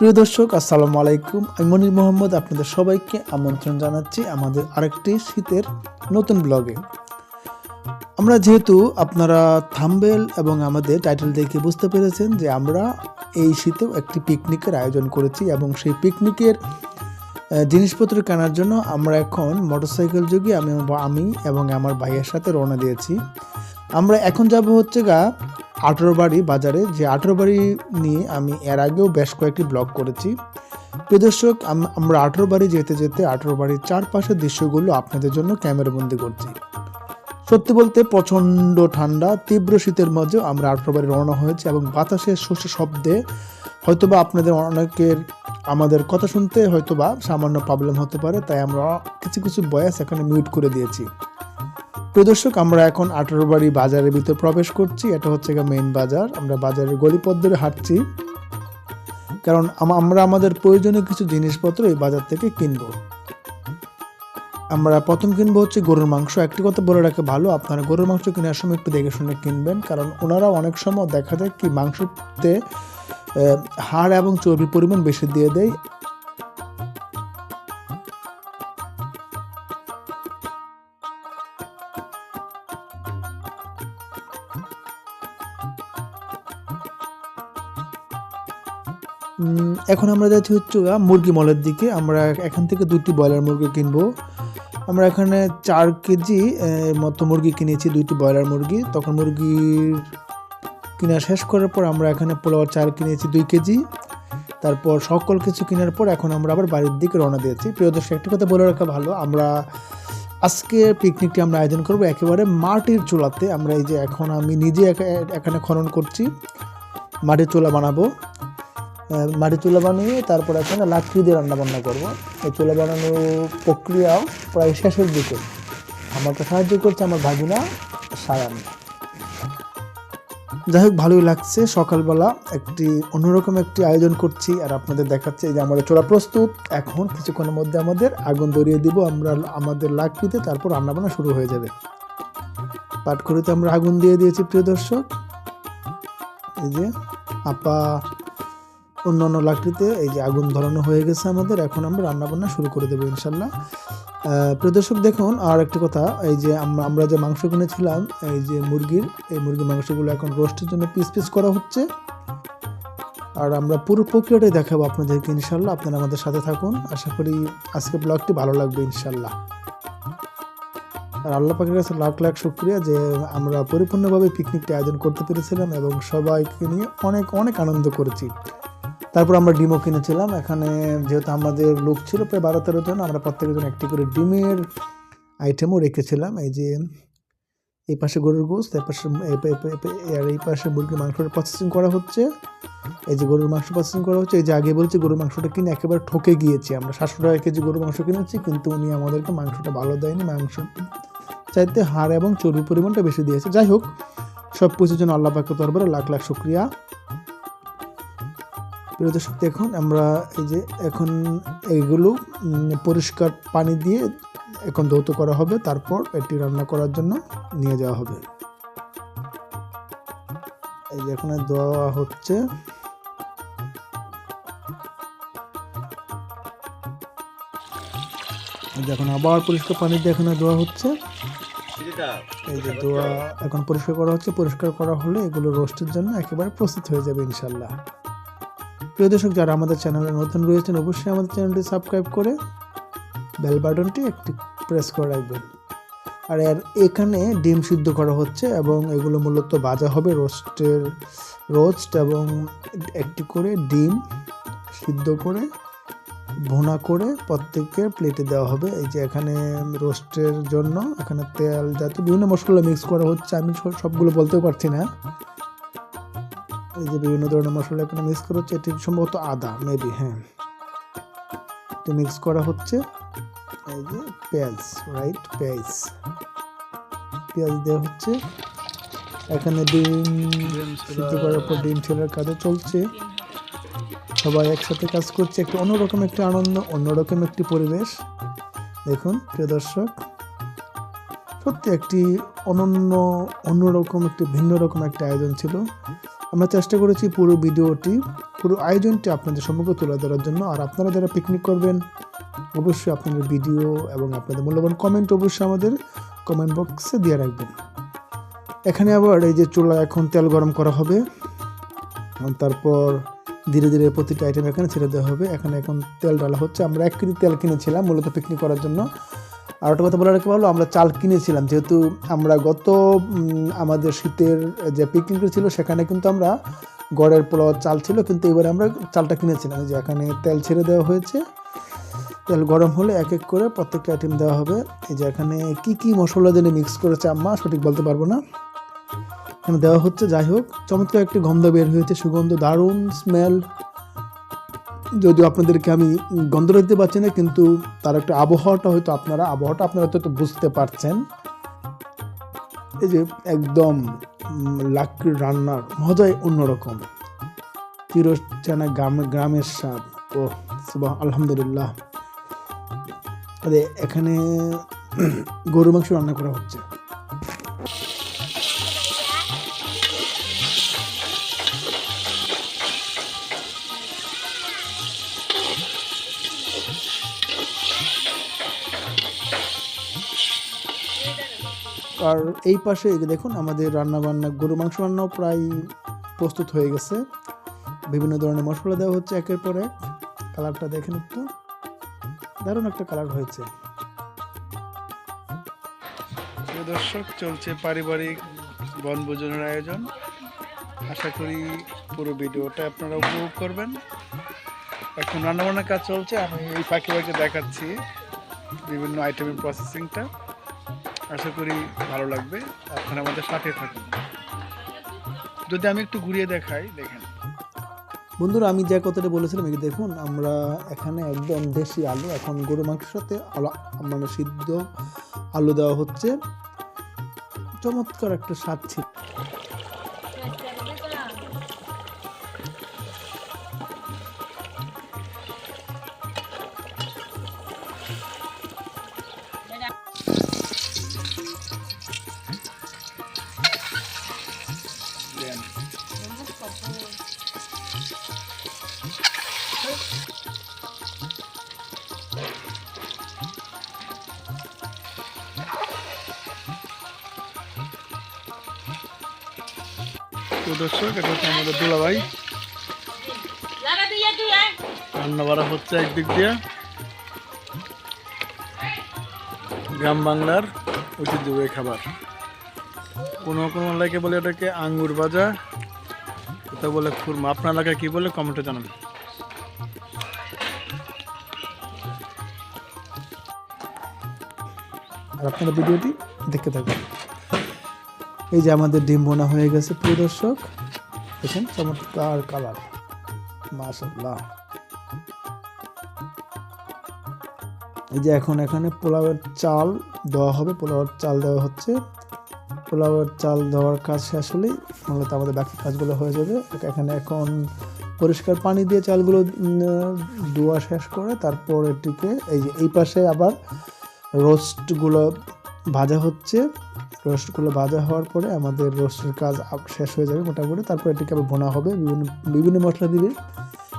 প্রিয় দর্শক, আসসালামু আলাইকুম। আমি মনির মোহাম্মদ, আপনাদের সবাইকে আমন্ত্রণ জানাচ্ছি আমাদের আরেকটি শীতের নতুন ব্লগে। আমরা যেহেতু আপনারা থাম্বেল এবং আমাদের টাইটেল দেখে বুঝতে পেরেছেন যে আমরা এই শীতেও একটি পিকনিকের আয়োজন করেছি এবং সেই পিকনিকের জিনিসপত্র কেনার জন্য আমরা এখন মোটরসাইকেল যোগে আমি আমি এবং আমার ভাইয়ের সাথে রওনা দিয়েছি। আমরা এখন যাব হচ্ছে গা আঠেরোবাড়ি বাজারে, যে আঠেরোবাড়ি নিয়ে আমি এর আগেও বেশ কয়েকটি ব্লগ করেছি। প্রিয় দর্শক, আম- আমরা আঠেরোবাড়ি যেতে যেতে আঠেরোবাড়ির চারপাশের দৃশ্যগুলো আপনাদের জন্য ক্যামেরাবন্দি করছি। সত্যি বলতে প্রচণ্ড ঠান্ডা, তীব্র শীতের মধ্যেও আমরা আঠেরোবাড়ি রওনা হয়েছি এবং বাতাসের শস্য শব্দে হয়তোবা আপনাদের অনেকের আমাদের কথা শুনতে হয়তোবা সামান্য প্রবলেম হতে পারে, তাই আমরা কিছু কিছু বয়স এখানে মিউট করে দিয়েছি। প্রিয় দর্শক, আমরা এখন আঠারো বাড়ি বাজারের ভিতর প্রবেশ করছি। এটা হচ্ছে মেইন বাজার। আমরা বাজারের গলিপথ ধরে হাঁটছি। কারণ আম- আমরা আমাদের প্রয়োজনীয় কিছু জিনিসপত্র এই বাজার থেকে কিনবো। আমরা প্রথম কিনবো হচ্ছে গরুর মাংস। একটি কথা বলে রাখা ভালো, আপনারা গরুর মাংস কেনার সময় একটু দেখে শুনে কিনবেন। কারণ ওনারা অনেক সময় দেখা যায় কি মাংসতে হাড় এবং চর্বির পরিমাণ বেশি দিয়ে দেয়। এখন আমরা যাচ্ছি হচ্ছে মুরগি মলের দিকে। আমরা এখান থেকে দুটি ব্রয়লার মুরগি কিনবো। আমরা এখানে চার কেজি মতো মুরগি কিনেছি, দুইটি ব্রয়লার মুরগি। তখন মুরগির কিনা শেষ করার পর আমরা এখানে পোলাও চাল কিনেছি দুই কেজি। তারপর সকল কিছু কেনার পর এখন আমরা আবার বাড়ির দিকে রওনা দিয়েছি। প্রিয় দর্শক, একটি কথা বলে রাখা ভালো, আমরা আজকে পিকনিকটি আমরা আয়োজন করব একেবারে মাটির চুলাতে। আমরা এই যে এখন আমি নিজে এখানে খনন করছি, মাটির চুলা বানাবো। মাটির চুলা বানিয়ে তারপর এখানে লাকড়ি দিয়ে রান্না বান্না করব। এই চুলা বানানোর প্রক্রিয়াও প্রায় শেষের দিকে। আমাকে সাহায্য করছে আমার ভাগিনা সায়ান। যাই হোক, ভালোই লাগছে। সকালবেলা একটি অন্যরকম একটি আয়োজন করছি আর আপনাদের দেখাচ্ছে যে আমাদের চোরা প্রস্তুত। এখন কিছুক্ষণের মধ্যে আমাদের আগুন ধরিয়ে দিব। আমরা আমাদের লাকড়িতে তারপর রান্নাবান্না শুরু হয়ে যাবে। পাটখড়িতে আমরা আগুন দিয়ে দিয়েছি, প্রিয় দর্শক। এই যে আপা অন্য অন্য লাকড়িতে এই যে আগুন ধরানো হয়ে গেছে আমাদের এখন আমরা রান্নাবান্না শুরু করে দেবো ইনশাল্লাহ আহ, প্রিয় দর্শক দেখুন আর একটি কথা এই যে আমরা আমরা যে মাংস কিনেছিলাম এই যে মুরগির এই মুরগির মাংসগুলো এখন রোস্টের জন্য পিস পিস করা হচ্ছে। আর আমরা পুরো প্রক্রিয়াটাই দেখাবো আপনাদেরকে ইনশাল্লাহ আপনারা আমাদের সাথে থাকুন। আশা করি আজকে ব্লগটি ভালো লাগবে ইনশাল্লাহ আর আল্লাহ পাখির কাছে লাখ লাখ শুক্রিয়া যে আমরা পরিপূর্ণভাবে পিকনিকটি আয়োজন করতে পেরেছিলাম এবং সবাইকে নিয়ে অনেক অনেক আনন্দ করেছি। তারপর আমরা ডিমও কিনেছিলাম। এখানে যেহেতু আমাদের লোক ছিল প্রায় বারো তেরো জন, আমরা প্রত্যেকের জন্য একটি করে ডিমের আইটেমও রেখেছিলাম। এই যে এই পাশে গরুর গোস্ত এই পাশে আর এই পাশে মুরগির মাংসটা প্রসেসিং করা হচ্ছে। এই যে গরুর মাংস প্রসেসিং করা হচ্ছে। এই যে আগে বলছি গরুর মাংসটা কিনে একেবারে ঠকে গিয়েছি। আমরা সাতশো টাকা কেজি গরুর মাংস কিনেছি, কিন্তু উনি আমাদেরকে মাংসটা ভালো দেয়নি। মাংস চাইতে হাড় এবং চর্বির পরিমাণটা বেশি দিয়েছে। যাই হোক সব কিছুর জন্য আল্লাহ পাকের দরবারে লাখ লাখ শুক্রিয়া। প্রিয় দর্শক, দেখুন, আমরা এই যে এখন এইগুলো পরিষ্কার পানি দিয়ে এখন ধৌত করা হবে, তারপর এটি রান্না করার জন্য নিয়ে যাওয়া হবে। এই যে এখানে দেওয়া হচ্ছে এখন আবার পরিষ্কার পানি দিয়ে এখানে দেওয়া হচ্ছে। এই যে দোয়া এখন পরিষ্কার করা হচ্ছে, পরিষ্কার করা হলে এগুলো রোস্টের জন্য একেবারে প্রস্তুত হয়ে যাবে ইনশাল্লাহ প্রিয় দর্শক, যারা আমাদের চ্যানেলে নতুন রয়েছেন, অবশ্যই আমাদের চ্যানেলটি সাবস্ক্রাইব করে বেল বাটনটি একটি প্রেস করে রাখবেন। আর এর এখানে ডিম সিদ্ধ করা হচ্ছে এবং এগুলো মূলত ভাজা হবে রোস্টের, রোস্ট এবং একটি করে ডিম সিদ্ধ করে, ভুনা করে প্রত্যেকের প্লেটে দেওয়া হবে। এই যে এখানে রোস্টের জন্য এখানে তেল জাতীয় বিভিন্ন মশলা মিক্স করা হচ্ছে। আমি সবগুলো বলতেও পারছি না। এই যে বিভিন্ন ধরনের মশলা এখানে মিক্স করা হচ্ছে এটি সম্ভবত আদা মেবি হ্যাঁ। এটি মিক্স করা হচ্ছে এই যে পেঁয়াজ রাইট পেঁয়াজ। পেঁয়াজ দেওয়া হচ্ছে। এখানে ডিম সিদ্ধ করার পর ডিম ছেলের কাজে চলছে। সবাই একসাথে কাজ করছে একটু অন্যরকম একটি আনন্দ অন্যরকম একটি পরিবেশ। দেখুন প্রিয় দর্শক সত্যি একটি অনন্য অন্যরকম একটি ভিন্ন রকম একটা আয়োজন ছিল। আমরা চেষ্টা করেছি পুরো ভিডিওটি, পুরো আয়োজনটি আপনাদের সম্মুখে তুলে ধরার জন্য। আর আপনারা যারা পিকনিক করবেন, অবশ্যই আপনাদের ভিডিও এবং আপনাদের মূল্যবান কমেন্ট অবশ্যই আমাদের কমেন্ট বক্সে দিয়ে রাখবেন। এখানে আবার এই যে চুলা এখন তেল গরম করা হবে। তারপর ধীরে ধীরে প্রতিটা আইটেম এখানে ছেড়ে দেওয়া হবে। এখানে এখন তেল ডালা হচ্ছে। আমরা এক কেজি তেল কিনেছিলাম মূলত পিকনিক করার জন্য। আর একটা কথা বলে রাখতে পারল আমরা চাল কিনেছিলাম, যেহেতু আমরা গত আমাদের শীতের যে পিকনিক ছিল, সেখানে কিন্তু আমরা গড়ের পোলাও চাল ছিল, কিন্তু এবারে আমরা চালটা কিনেছিলাম। যে এখানে তেল ছেড়ে দেওয়া হয়েছে। তেল গরম হলে এক এক করে প্রত্যেকটা আইটেম দেওয়া হবে। এই যে এখানে কী কী মশলা দিলে মিক্স করেছে আম্মা, সঠিক বলতে পারব না। এখানে দেওয়া হচ্ছে, যাই হোক, চমৎকার একটি গন্ধ বের হয়েছে, সুগন্ধ, দারুণ স্মেল যদিও আপনাদেরকে আমি গন্ধ দিতে পারছি না, কিন্তু তার একটা আবহাওয়াটা হয়তো আপনারা, আবহাওয়াটা আপনারা হয়তো বুঝতে পারছেন। এই যে একদম লাকড়ির রান্নার মজাই অন্যরকম। চিরচেনা গ্রাম, গ্রামের স্বাদ। ও সুবাহ আলহামদুলিল্লাহ। আরে, এখানে গরু মাংস রান্না করা হচ্ছে। আর এই পাশে দেখুন, আমাদের রান্না বান্না গরু মাংস রান্নাও প্রায় প্রস্তুত হয়ে গেছে। বিভিন্ন ধরনের মশলা দেওয়া হচ্ছে একের পর এক। কালারটা দেখেন একটু। দারুণ একটা কালার হয়েছে। দর্শক, চলছে পারিবারিক বনভোজনের আয়োজন। আশা করি পুরো ভিডিওটা আপনারা উপভোগ করবেন। এখন রান্নাবান্নার কাজ চলছে, আমি এই ফাঁকে ফাঁকে দেখাচ্ছি বিভিন্ন আইটেমের প্রসেসিংটা আশা করি ভালো লাগবে, আপনারা আমাদের সাথে থাকুন। যদি আমি একটু ঘুরিয়ে দেখাই, দেখেন। বন্ধুরা, আমি যে কথাটা বলেছিলাম, এই দেখুন, আমরা এখানে একদম দেশি আলু, এখন গরু মাংসের সাথে আলু মানে সিদ্ধ আলু দেওয়া হচ্ছে। চমৎকার একটা স্বাদ ছিল। দর্শক, এটা হচ্ছে আমাদের দুলাভাই। রান্না বাড়া হচ্ছে একদিক দিয়ে। গ্রাম বাংলার ঐতিহ্যবাহী খাবার। কোনো কোনো এলাকায় বলে এটাকে আঙ্গুর ভাজা কোথাও বলে খুরমা। আপনার এলাকায় কি বলে কমেন্টে জানান আর আপনারা ভিডিওটি দেখতে থাকবেন এই যে আমাদের ডিম বোনা হয়ে গেছে, প্রিয় দর্শক। দেখেন চমৎকার কালার মাশাল্লাহ এই যে এখন এখানে পোলাওয়ের চাল দেওয়া হবে। পোলাওয়ের চাল দেওয়া হচ্ছে। পোলাওয়ের চাল দেওয়ার কাজ শেষ হলেই মূলত আমাদের বাকি কাজগুলো হয়ে যাবে। এখানে এখন পরিষ্কার পানি দিয়ে চালগুলো ধোয়া শেষ করে তারপর এটিকে এই যে এই পাশে আবার রোস্টগুলো ভাজা হচ্ছে। রোস্টগুলো ভাজা হওয়ার পরে আমাদের রোস্টের কাজ শেষ হয়ে যাবে মোটামুটি। তারপর এটিকে আবার ভোনা হবে। বিভিন্ন বিভিন্ন মশলা দিবে।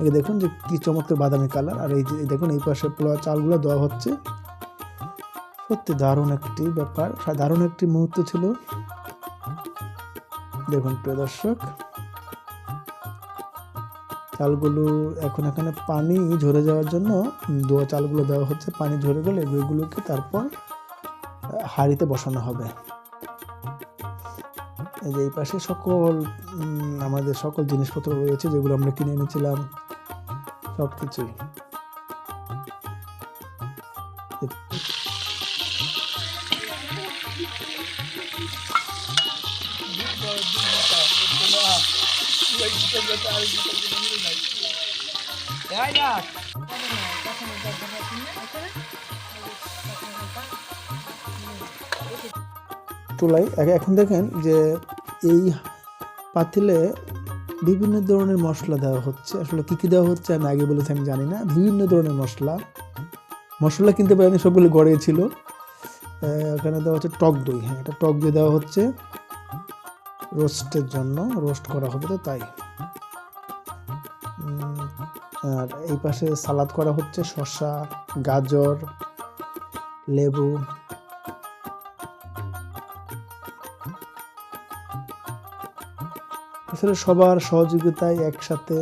এই দেখুন যে কি চমৎকার বাদামি কালার। আর এই যে দেখুন এই পাশে পোলা চালগুলো দেওয়া হচ্ছে। সত্যি দারুণ একটি ব্যাপার। দারুণ একটি মুহূর্ত ছিল। দেখুন প্রিয় দর্শক। চালগুলো এখন এখানে পানি ঝরে যাওয়ার জন্য দোয়া চালগুলো দেওয়া হচ্ছে। পানি ঝরে গেলে এগুলোকে তারপর হাঁড়িতে বসানো হবে। এই যে এই পাশে সকল আমাদের সকল জিনিসপত্র রয়েছে যেগুলো আমরা কিনে এনেছিলাম সব কিছুই চুলাই এখন দেখেন যে এই পাতিলে বিভিন্ন ধরনের মশলা দেওয়া হচ্ছে। আসলে কী কী দেওয়া হচ্ছে আমি আগে বলেছি, আমি জানি না। বিভিন্ন ধরনের মশলা। মশলা কিনতে পারিনি, সবগুলো গড়ে ছিল। এখানে দেওয়া হচ্ছে টক দই। হ্যাঁ এটা টক দই দেওয়া হচ্ছে। রোস্টের জন্য, রোস্ট করা হবে তো তাই। আর এই পাশে সালাদ করা হচ্ছে, শসা, গাজর, লেবু। আসলে সবার সহযোগিতায় একসাথে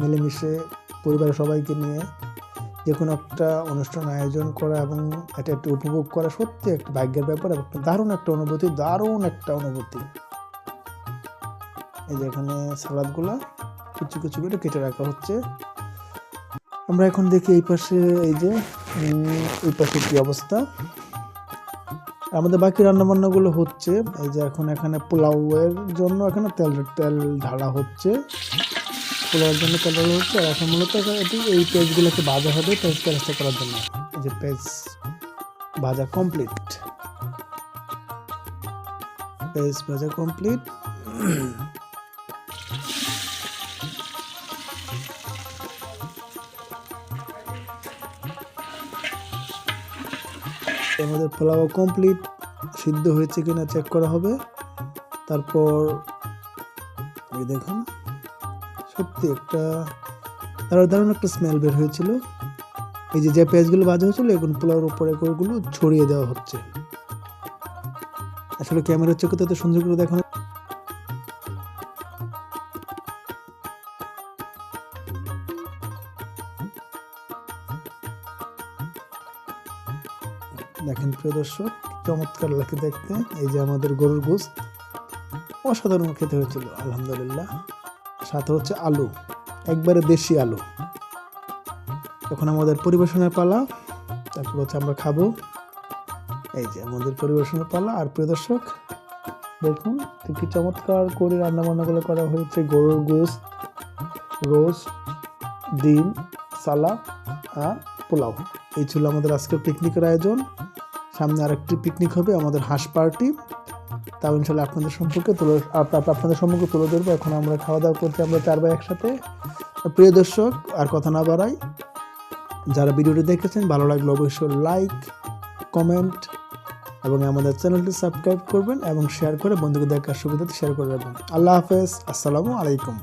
মিলেমিশে পরিবারের সবাইকে নিয়ে যে কোনো একটা অনুষ্ঠান আয়োজন করা এবং এটা একটু উপভোগ করা সত্যি একটা ভাগ্যের ব্যাপার এবং দারুণ একটা অনুভূতি, দারুণ একটা অনুভূতি। এই যে এখানে সালাদগুলা কিছু কিছু করে কেটে রাখা হচ্ছে। আমরা এখন দেখি এই পাশে, এই যে, এই পাশে কি অবস্থা। আমাদের বাকি রান্নাবান্নাগুলো হচ্ছে, এই যে এখন এখানে পোলাওয়ের জন্য এখানে তেল তেল ঢালা হচ্ছে। পোলাওয়ের জন্য তেল ঢালা হচ্ছে, আর এখন মূলত এটি, এই পেজগুলোকে ভাজা হবে পেজ প্যারেস্টা করার জন্য। এই যে পেজ ভাজা কমপ্লিট। পেজ ভাজা কমপ্লিট। আমাদের পোলাও কমপ্লিট সিদ্ধ হয়েছে কিনা চেক করা হবে। তারপর এই দেখুন, সত্যি একটা দারুণ একটা স্মেল বের হয়েছিল। এই যে যে পেঁয়াজগুলো বাজা হয়েছিল, এখন পোলাওর উপরে করেগুলো ছড়িয়ে দেওয়া হচ্ছে। আসলে ক্যামেরার চোখে তো সুন্দর করে দেখানো প্রিয় দর্শক, চমৎকার লাগে দেখতে। এই যে আমাদের গরুর গোস্ত। অসাধারণ খেতে হয়েছিল, আলহামদুলিল্লাহ। সাথে হচ্ছে আলু, একবারে দেশি আলু। এখন আমাদের পরিবেশনের পালা, তারপর হচ্ছে আমরা খাব। এই যে আমাদের পরিবেশনের পালা, আর প্রিয় দর্শক, দেখুন কি চমৎকার করে রান্না বান্নাগুলো করা হয়েছে, গরুর গোস্ত রোজ ডিম, সালাদ, আর পোলাও। এই ছিল আমাদের আজকের পিকনিকের আয়োজন। সামনে আরেকটি পিকনিক হবে, আমাদের হাঁস পার্টি তাও ইনশাল্লাহ আপনাদের সম্পর্কে তুলে, আপ- আপ- আপনাদের সম্পর্কে তুলে ধরবো। এখন আমরা খাওয়া দাওয়া করছি আমরা চার ভাই একসাথে। প্রিয় দর্শক, আর কথা না বাড়াই, যারা ভিডিওটি দেখেছেন, ভালো লাগলে অবশ্যই লাইক কমেন্ট এবং আমাদের চ্যানেলটি সাবস্ক্রাইব করবেন এবং শেয়ার করে বন্ধুকে দেখার সুবিধাতে শেয়ার করে রাখবেন। আল্লাহ হাফেজ, আসসালামু আলাইকুম।